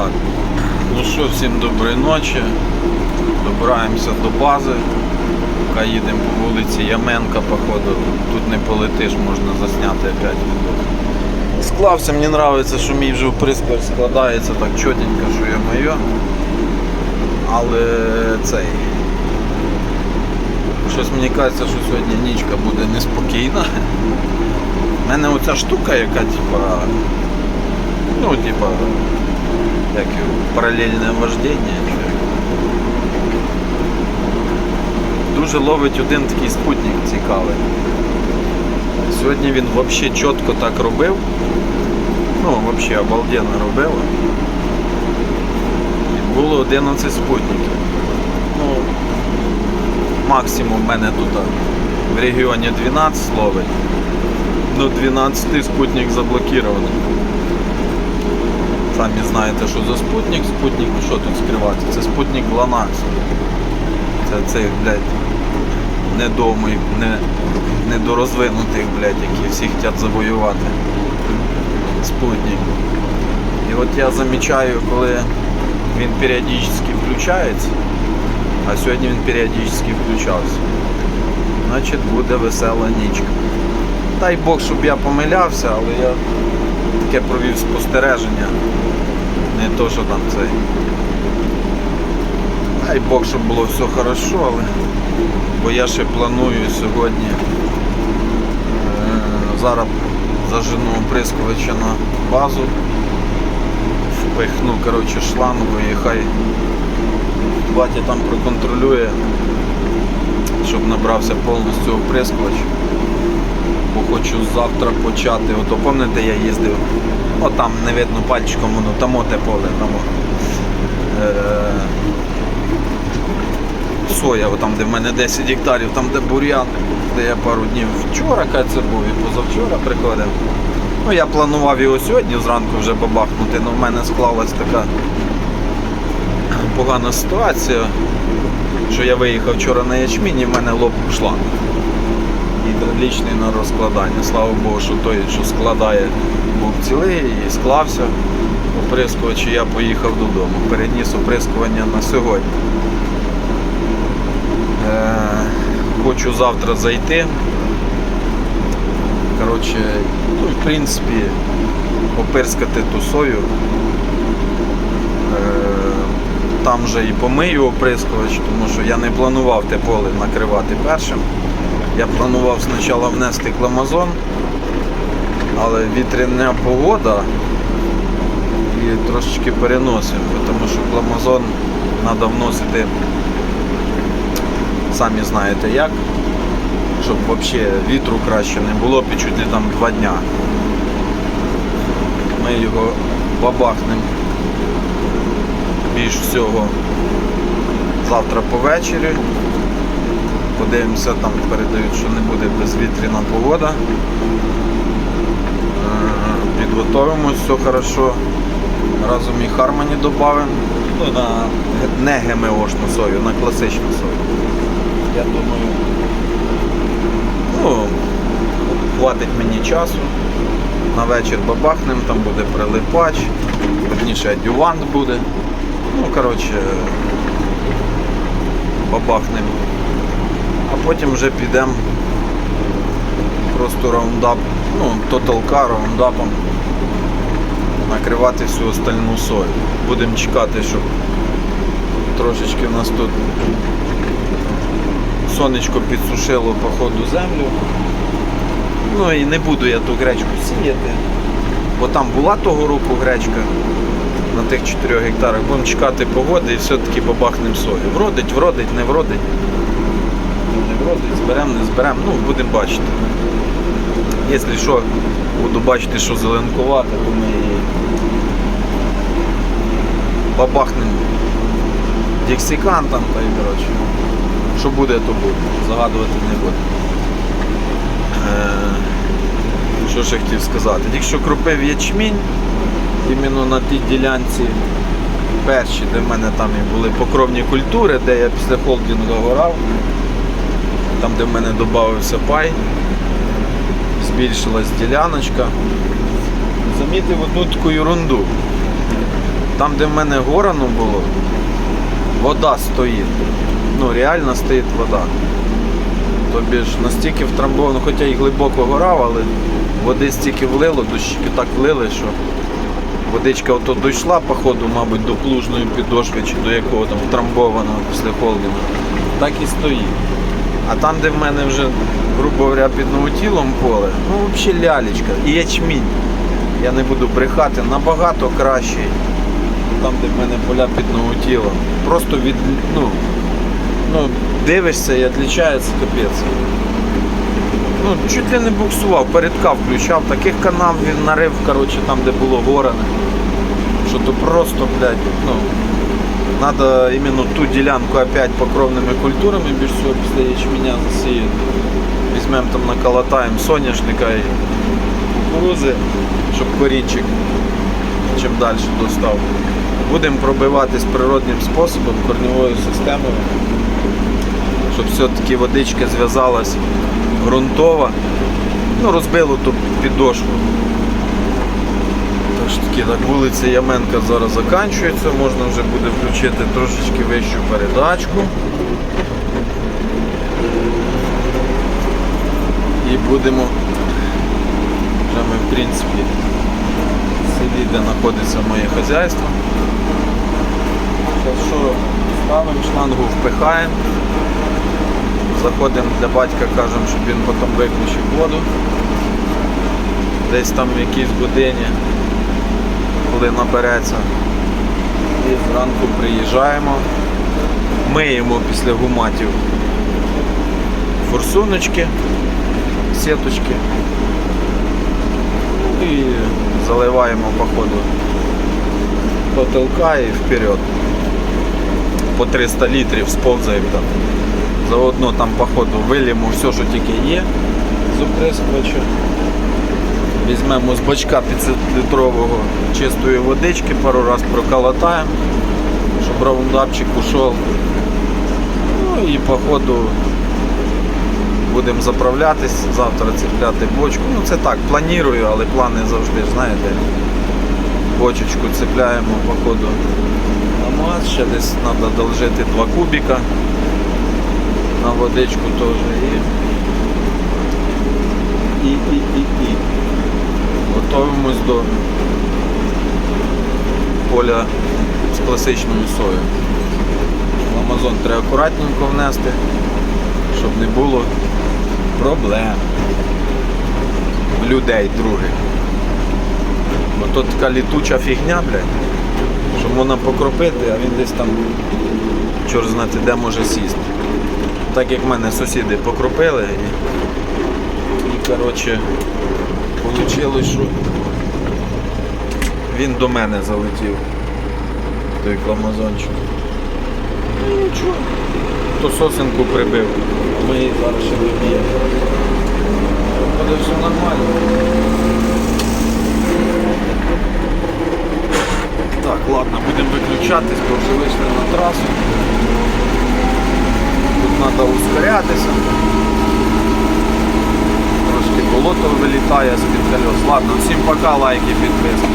Так. Ну що, всім доброї ночі. Добираємося до бази. Поки їдемо по вулиці Яменка, походу. Тут не полетиш, можна засняти опять відео. Склався, мені подобається, що мій вже прискор складається так чотенько, що я моє. Але цей. Щось мені кажеться, що сьогодні нічка буде неспокійна. У мене оця штука, яка типа. Ну, типа. Як його, паралельне вождення. Дуже ловить один такий спутник цікавий. Сьогодні він взагалі чітко так робив. Ну, взагалі обалденно робив. І було 11 спутників. Ну, максимум в мене тут в регіоні 12 ловить. Ну 12 спутник заблокірований. Самі знаєте, що за спутник. Спутник, ну що тут скривати? Це спутник ГЛОНАСС. Це цей, блядь, недомий, не, недорозвинутих, блядь, які всі хочуть завоювати. Спутник. І от я замічаю, коли він періодично включається, а сьогодні він періодично включався. Значить буде весела нічка. Дай Бог, щоб я помилявся, але я таке провів спостереження. Не то, що там цей. Дай Бог, щоб було все хорошо, але бо я ще планую сьогодні е, зараз зажену оприскувача на базу, впихну коротше, шлангу і хай батя там проконтролює, щоб набрався повністю оприскувач. Хочу завтра почати. Ото пам'ятаєте, я їздив, о там не видно пальчиком, воно тамо те поле, тамо. Е, соя, там де в мене 10 гектарів, там де бур'ян, де я пару днів вчора, це був і позавчора приходив. Ну я планував його сьогодні зранку вже бабахнути, але в мене склалась така погана ситуація, що я виїхав вчора на ячмінь і в мене лопнув шланг гідравлічний на розкладання. Слава Богу, що той, що складає, був цілий і склався. Оприскувач, і я поїхав додому. Переніс оприскування на сьогодні. Е, хочу завтра зайти. Коротше, ну, в принципі, опирскати ту сою. Е, там же і помию оприскувач, тому що я не планував те поле накривати першим. Я планував спочатку внести кламазон, але вітряна погода і трошечки переносимо, тому що кламазон треба вносити, самі знаєте як, щоб взагалі вітру краще не було, під чуть ли там два дня. Ми його бабахнемо більш всього завтра повечері. Подивимося, там передають, що не буде безвітряна погода. Е, Підготовимось, все хорошо. Разом і Хармоні додамо. Ну, на не ГМОшну сою, на класичну сою. Я думаю, ну, хватить мені часу. На вечір бабахнем, там буде прилипач, верніше адювант буде. Ну, коротше, бабахнем потім вже підемо просто раундап, ну, тоталка раундапом накривати всю остальну сою. Будемо чекати, щоб трошечки у нас тут сонечко підсушило по ходу землю. Ну і не буду я ту гречку сіяти, бо там була того року гречка на тих 4 гектарах. Будемо чекати погоди і все-таки бабахнемо сою. Вродить, вродить, не вродить не зберемо, не зберемо, ну будемо бачити. Якщо що, буду бачити, що зеленкувати, то ми бабахнемо діксикантом та й коротше. Що буде, то буде. Загадувати не буде. Е, Що ще хотів сказати? Тільки що кропив ячмінь, іменно на тій ділянці перші, де в мене там і були покровні культури, де я після холдингу горав там де в мене додався пай, збільшилась діляночка. Замітив одну таку ерунду. Там, де в мене горано було, вода стоїть. Ну, реально стоїть вода. Тобі ж настільки втрамбовано, хоча і глибоко горав, але води стільки влило, дощики так влили, що водичка ото дійшла, походу, мабуть, до плужної підошви чи до якого там втрамбованого після холдингу. Так і стоїть. А там, де в мене вже, грубо говоря, під новотілом поле, ну взагалі лялечка. І ячмінь. Я не буду брехати, набагато кращий. Там, де в мене поля під новотілом. Просто від, ну, ну, дивишся і відлічається капець. Ну, чуть ли не буксував, передка включав, таких канав він нарив, коротше, там, де було горане. Що то просто, блядь, ну, Надо іменно ту ділянку опять покровними культурами більш всього після ячменя засіяти. Візьмемо там наколотаємо соняшника і кукурузи, щоб корінчик чим далі достав. Будемо пробиватись природним способом, корньовою системою, щоб все-таки водичка зв'язалась ґрунтова, ну розбило ту підошву. Так вулиця Яменка зараз закінчується, можна вже буде включити трошечки вищу передачку. І будемо вже ми в принципі селі, де знаходиться моє хазяйство. Зараз що ставимо, шлангу впихаємо. Заходимо для батька, кажемо, щоб він потім виключив воду. Десь там в якійсь годині коли набереться. І зранку приїжджаємо, миємо після гуматів форсуночки, сіточки і заливаємо по ходу потолка і вперед. По 300 літрів сповзаємо там. Заодно там по ходу вилємо все, що тільки є з. Візьмемо з бачка 500-літрового чистої водички, пару раз проколотаємо, щоб раундапчик ушов. Ну і по ходу будемо заправлятись, завтра цепляти бочку. Ну це так, планую, але плани завжди, знаєте. Бочечку цепляємо по ходу на маз, ще десь треба должити 2 кубіка на водичку теж і, і, і, і. Готуємось до поля з класичною соєю. В Амазон треба акуратненько внести, щоб не було проблем людей других. Бо то така літуча фігня, блядь, що можна покропити, а він десь там чорт знати де може сісти. Так як мене сусіди покропили і, і коротше, Получилось, що він до мене залетів, той кламазончик. Ну нічого, то сосенку прибив, ми її зараз ще виб'ємо. Буде все нормально. Так, ладно, будемо виключатись, бо вже вийшли на трасу. Тут треба ускорятися. Болото вилітає з-під колес. Ладно, всім пока, лайки, підписки.